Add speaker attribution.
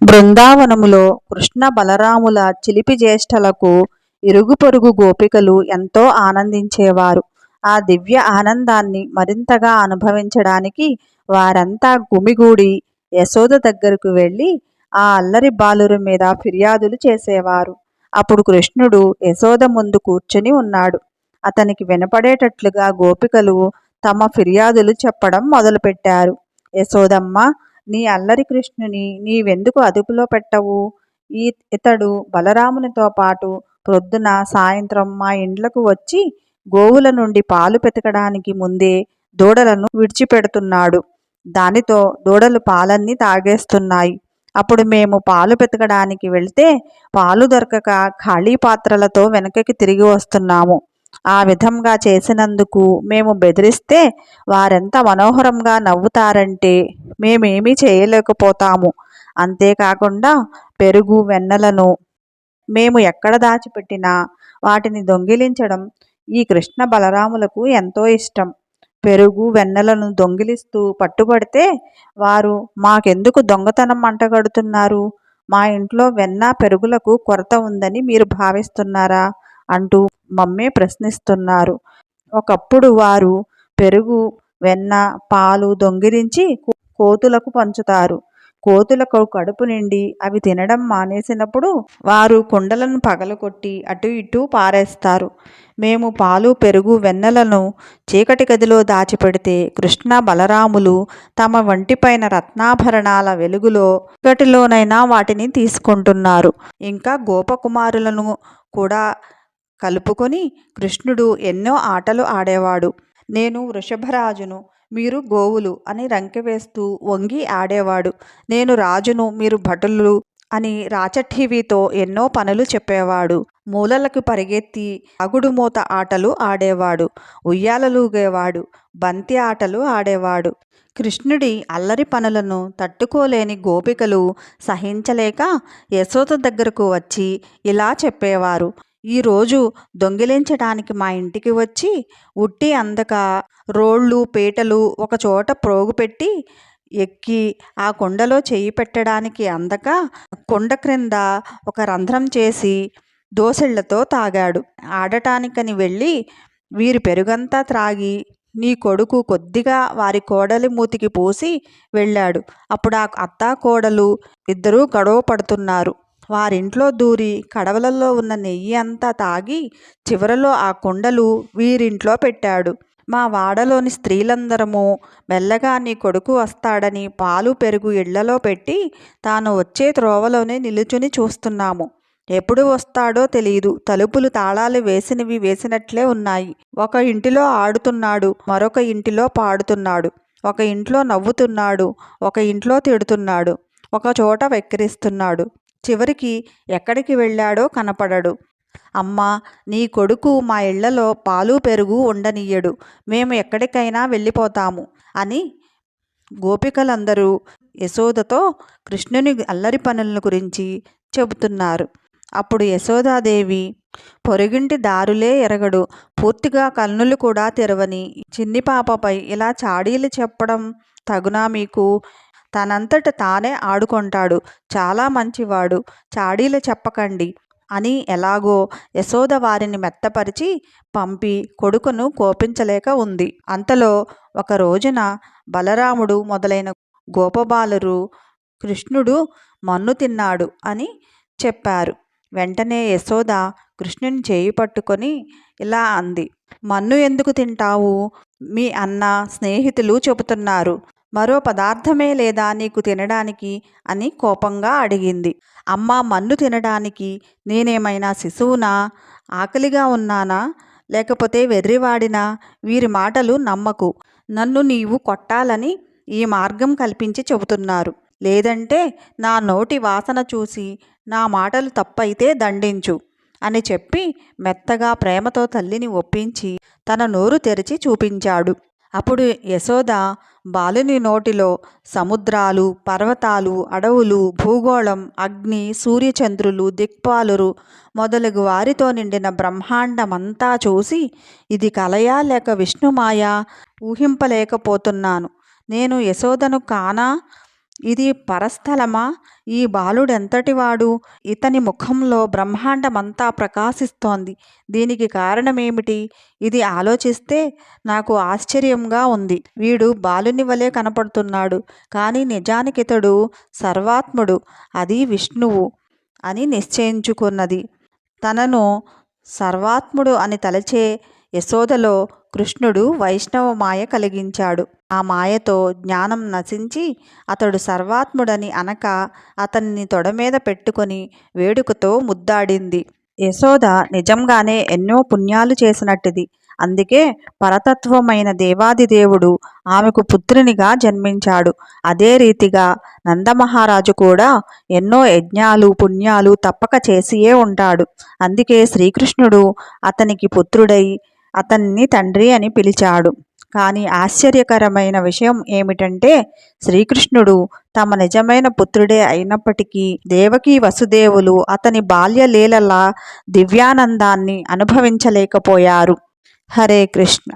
Speaker 1: బృందావనములో కృష్ణ బలరాముల చిలిపి జ్యేష్ఠలకు ఇరుగు పొరుగు గోపికలు ఎంతో ఆనందించేవారు. ఆ దివ్య ఆనందాన్ని మరింతగా అనుభవించడానికి వారంతా గుమిగూడి యశోద దగ్గరకు వెళ్ళి ఆ అల్లరి బాలురు మీద ఫిర్యాదులు చేసేవారు. అప్పుడు కృష్ణుడు యశోద ముందు కూర్చుని ఉన్నాడు. అతనికి వినపడేటట్లుగా గోపికలు తమ ఫిర్యాదులు చెప్పడం మొదలుపెట్టారు. యశోదమ్మ నీ అల్లరి కృష్ణుని నీవెందుకు అదుపులో పెట్టవు? ఈ ఇతడు బలరామునితో పాటు ప్రొద్దున సాయంత్రం మా ఇండ్లకు వచ్చి గోవుల నుండి పాలు పెతకడానికి ముందే దూడలను విడిచిపెడుతున్నాడు. దానితో దూడలు పాలన్నీ తాగేస్తున్నాయి. అప్పుడు మేము పాలు పెతకడానికి వెళ్తే పాలు దొరకక ఖాళీ పాత్రలతో వెనకకి తిరిగి వస్తున్నాము. ఆ విధంగా చేసినందుకు మేము బెదిరిస్తే వారెంత మనోహరంగా నవ్వుతారంటే మేమేమీ చేయలేకపోతాము. అంతేకాకుండా పెరుగు వెన్నలను మేము ఎక్కడ దాచిపెట్టినా వాటిని దొంగిలించడం ఈ కృష్ణ బలరాములకు ఎంతో ఇష్టం. పెరుగు వెన్నలను దొంగిలిస్తూ పట్టుబడితే వారు మాకెందుకు దొంగతనం అంటగడుతున్నారు? మా ఇంట్లో వెన్న పెరుగులకు కొరత ఉందని మీరు భావిస్తున్నారా అంటూ మమ్మే ప్రశ్నిస్తున్నారు. ఒకప్పుడు వారు పెరుగు వెన్న పాలు దొంగిలించి కోతులకు పంచుతారు. కోతులకు కడుపు నిండి అవి తినడం మానేసినప్పుడు వారు కుండలను పగలగొట్టి అటు ఇటు పారేస్తారు. మేము పాలు పెరుగు వెన్నెలను చీకటి గదిలో దాచిపెడితే కృష్ణ బలరాములు తమ వంటిపైన రత్నాభరణాల వెలుగులో చీకటిలోనైనా వాటిని తీసుకుంటున్నారు. ఇంకా గోపకుమారులను కూడా కలుపుకొని కృష్ణుడు ఎన్నో ఆటలు ఆడేవాడు. నేను వృషభరాజును మీరు గోవులు అని రంకెవేస్తూ వంగి ఆడేవాడు. నేను రాజును మీరు భటులు అని రాచఠీవితో ఎన్నో పనులు చెప్పేవాడు. మూలలకు పరిగెత్తి అగుడుమూత ఆటలు ఆడేవాడు. ఉయ్యాలలూగేవాడు. బంతి ఆటలు ఆడేవాడు. కృష్ణుడి అల్లరి పనులను తట్టుకోలేని గోపికలు సహించలేక యశోద దగ్గరకు వచ్చి ఇలా చెప్పేవారు. ఈరోజు దొంగిలించడానికి మా ఇంటికి వచ్చి ఉట్టి అందక రోళ్ళు పీటలు ఒకచోట ప్రోగుపెట్టి ఎక్కి ఆ కుండలో చేయి పెట్టడానికి అందక కుండ క్రింద ఒక రంధ్రం చేసి దోసెళ్ళతో తాగాడు. ఆడటానికని వెళ్ళి వీరి పెరుగంతా త్రాగి నీ కొడుకు కొద్దిగా వారి కోడలి మూతికి పోసి వెళ్ళాడు. అప్పుడు ఆ అత్తా కోడలు ఇద్దరూ గొడవ పడుతున్నారు. వారింట్లో దూరి కడవలలో ఉన్న నెయ్యి అంతా తాగి చివరలో ఆ కుండలు వీరింట్లో పెట్టాడు. మా వాడలోని స్త్రీలందరము మెల్లగా నీ కొడుకు వస్తాడని పాలు పెరుగు ఇళ్ళలో పెట్టి తాను వచ్చే త్రోవలోనే నిలుచుని చూస్తున్నాము. ఎప్పుడు వస్తాడో తెలియదు తలుపులు తాళాలు వేసినవి వేసినట్లే ఉన్నాయి. ఒక ఇంటిలో ఆడుతున్నాడు మరొక ఇంటిలో పాడుతున్నాడు. ఒక ఇంట్లో నవ్వుతున్నాడు ఒక ఇంట్లో తిడుతున్నాడు ఒక చోట వెక్కిరిస్తున్నాడు. చివరికి ఎక్కడికి వెళ్ళాడో కనపడడు. అమ్మా నీ కొడుకు మా ఇళ్ళలో పాలు పెరుగు ఉండనీయడు. మేము ఎక్కడికైనా వెళ్ళిపోతాము అని గోపికలందరూ యశోదతో కృష్ణుని అల్లరి పనుల గురించి చెబుతున్నారు. అప్పుడు యశోదాదేవి పొరుగింటి దారులే ఎరగడు. పూర్తిగా కన్నులు కూడా తెరవని చిన్ని పాపపై ఇలా చాడీలు చెప్పడం తగునా మీకు తనంతట తానే ఆడుకుంటాడు. చాలా మంచివాడు. చాడీలు చెప్పకండి అని ఎలాగో యశోద వారిని మెత్తపరిచి పంపి కొడుకును కోపించలేక ఉంది. అంతలో ఒక రోజున బలరాముడు మొదలైన గోపబాలురు కృష్ణుడు మన్ను తిన్నాడు అని చెప్పారు. వెంటనే యశోద కృష్ణుని చేయి పట్టుకొని ఇలా అంది. మన్ను ఎందుకు తింటావు? మీ అన్న స్నేహితులు చెబుతున్నారు. మరో పదార్థమే లేదా నీకు తినడానికి? అని కోపంగా అడిగింది. అమ్మ మన్ను తినడానికి నేనేమైనా శిశువునా? ఆకలిగా ఉన్నానా? లేకపోతే వెర్రివాడినా? వీరి మాటలు నమ్మకు. నన్ను నీవు కొట్టాలని ఈ మార్గం కల్పించి చెబుతున్నారు. లేదంటే నా నోటి వాసన చూసి నా మాటలు తప్పైతే దండించు అని చెప్పి మెత్తగా ప్రేమతో తల్లిని ఒప్పించి తన నోరు తెరిచి చూపించాడు. అప్పుడు యశోద బాలుని నోటిలో సముద్రాలు పర్వతాలు అడవులు భూగోళం అగ్ని సూర్యచంద్రులు దిక్పాలురు మొదలగు వారితో నిండిన బ్రహ్మాండమంతా చూసి ఇది కలయా లేక విష్ణుమాయా ఊహింపలేకపోతున్నాను. నేను యశోదను కానా? ఇది పరస్థలమా? ఈ బాలుడెంతటివాడు ఇతని ముఖంలో బ్రహ్మాండమంతా ప్రకాశిస్తోంది. దీనికి కారణమేమిటి? ఇది ఆలోచిస్తే నాకు ఆశ్చర్యంగా ఉంది. వీడు బాలుని వలె కనపడుతున్నాడు. కానీ నిజానికితడు సర్వాత్ముడు. అది విష్ణువు అని నిశ్చయించుకున్నది. తనను సర్వాత్ముడు అని తలచే యశోదలో కృష్ణుడు వైష్ణవ మాయ కలిగించాడు. ఆ మాయతో జ్ఞానం నశించి అతడు సర్వాత్ముడని అనక అతన్ని తొడమీద పెట్టుకొని వేడుకతో ముద్దాడింది. యశోద నిజంగానే ఎన్నో పుణ్యాలు చేసినట్టిది. అందుకే పరతత్వమైన దేవాదిదేవుడు ఆమెకు పుత్రునిగా జన్మించాడు. అదే రీతిగా నందమహారాజు కూడా ఎన్నో యజ్ఞాలు పుణ్యాలు తప్పక చేసియే ఉంటాడు. అందుకే శ్రీకృష్ణుడు అతనికి పుత్రుడై అతన్ని తండ్రి అని పిలిచాడు. కానీ ఆశ్చర్యకరమైన విషయం ఏమిటంటే శ్రీకృష్ణుడు తమ నిజమైన పుత్రుడే అయినప్పటికీ దేవకీ వసుదేవులు అతని బాల్యలీలల దివ్యానందాన్ని అనుభవించలేకపోయారు. హరే కృష్ణ.